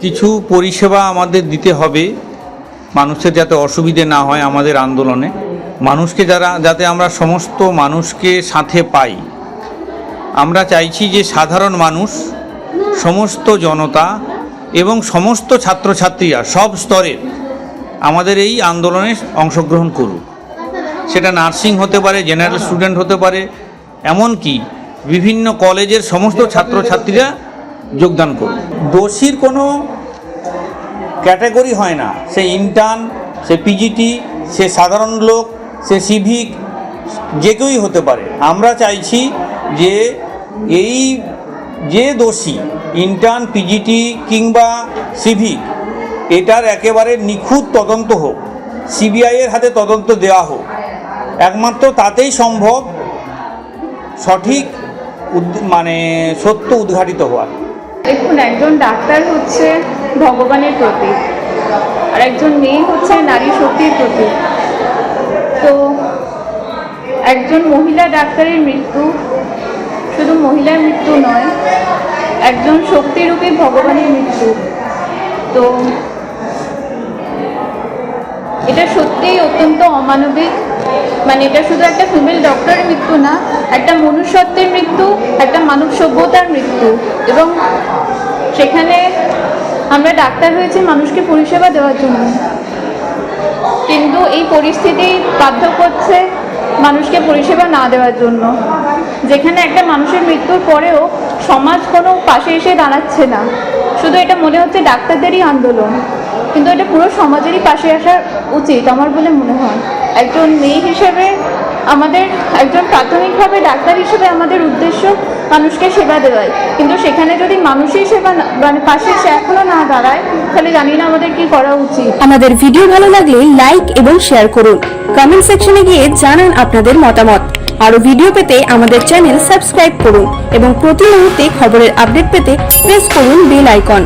কিছু পরিষেবা আমাদের দিতে হবে, মানুষের যাতে অসুবিধে না হয় আমাদের আন্দোলনে। মানুষকে যারা, যাতে আমরা সমস্ত মানুষকে সাথে পাই। আমরা চাইছি যে সাধারণ মানুষ, সমস্ত জনতা এবং সমস্ত ছাত্রছাত্রীরা সব স্তরের আমাদের এই আন্দোলনে অংশগ্রহণ করুক। সেটা নার্সিং হতে পারে, জেনারেল স্টুডেন্ট হতে পারে, এমনকি বিভিন্ন কলেজের সমস্ত ছাত্রছাত্রীরা যোগদান করুক দোষীর কোনো ক্যাটাগরি হয় না। সে ইন্টার্ন সে পিজিটি সে সাধারণ লোক, সে সিভিক যে কেউই হতে পারে। আমরা চাইছি যে এই যে দোষী ইন্টার্ন পিজিটি কিংবা সিভিক এটার একেবারে নিখুঁত তদন্ত হোক সিবিআইয়ের হাতে তদন্ত দেওয়া হোক। একমাত্র তাতেই সম্ভব সঠিক মানে সত্য উদ্ঘাটিত হওয়ার। দেখুন, একজন ডাক্তার হচ্ছে ভগবানের প্রতীক আর একজন মেয়ে হচ্ছে নারী শক্তির প্রতীক তো একজন মহিলা ডাক্তারের মৃত্যু শুধু মহিলার মৃত্যু নয়, একজন শক্তিরূপী ভগবানের মৃত্যু। তো এটা সত্যিই অত্যন্ত অমানবিক মানে এটা শুধু একটা ফিমেল ডক্টরের মৃত্যু না, একটা মনুষ্যত্বের মৃত্যু, একটা মানব সভ্যতার মৃত্যু। এবং সেখানে আমরা ডাক্তার হয়েছি মানুষকে পরিষেবা দেওয়ার জন্য। কিন্তু এই পরিস্থিতি বাধ্য করছে মানুষকে পরিষেবা না দেওয়ার জন্য। যেখানে একটা মানুষের মৃত্যুর পরেও সমাজ কোনো পাশে এসে দাঁড়াচ্ছে না। শুধু এটা মনে হচ্ছে ডাক্তারদেরই আন্দোলন। কিন্তু এটা পুরো সমাজেরই পাশে আসা উচিত, আমার বলে মনে হয়। একজন মেয়ে হিসেবে, আমাদের একজন প্রাথমিকভাবে ডাক্তার হিসেবে আমাদের উদ্দেশ্য মানুষকে সেবা দেওয়াই। কিন্তু সেখানে যদি মানুষই সেবা মানে পাশে এসে এখনও না দাঁড়ায়, তাহলে জানি না আমাদের কি করা উচিত। আমাদের ভিডিও ভালো লাগলে লাইক এবং শেয়ার করুন। কমেন্ট সেকশনে গিয়ে জানান আপনাদের মতামত। আরও ভিডিও পেতে আমাদের চ্যানেল সাবস্ক্রাইব করুন এবং প্রতি মুহূর্তে খবরের আপডেট পেতে প্রেস করুন বেল আইকন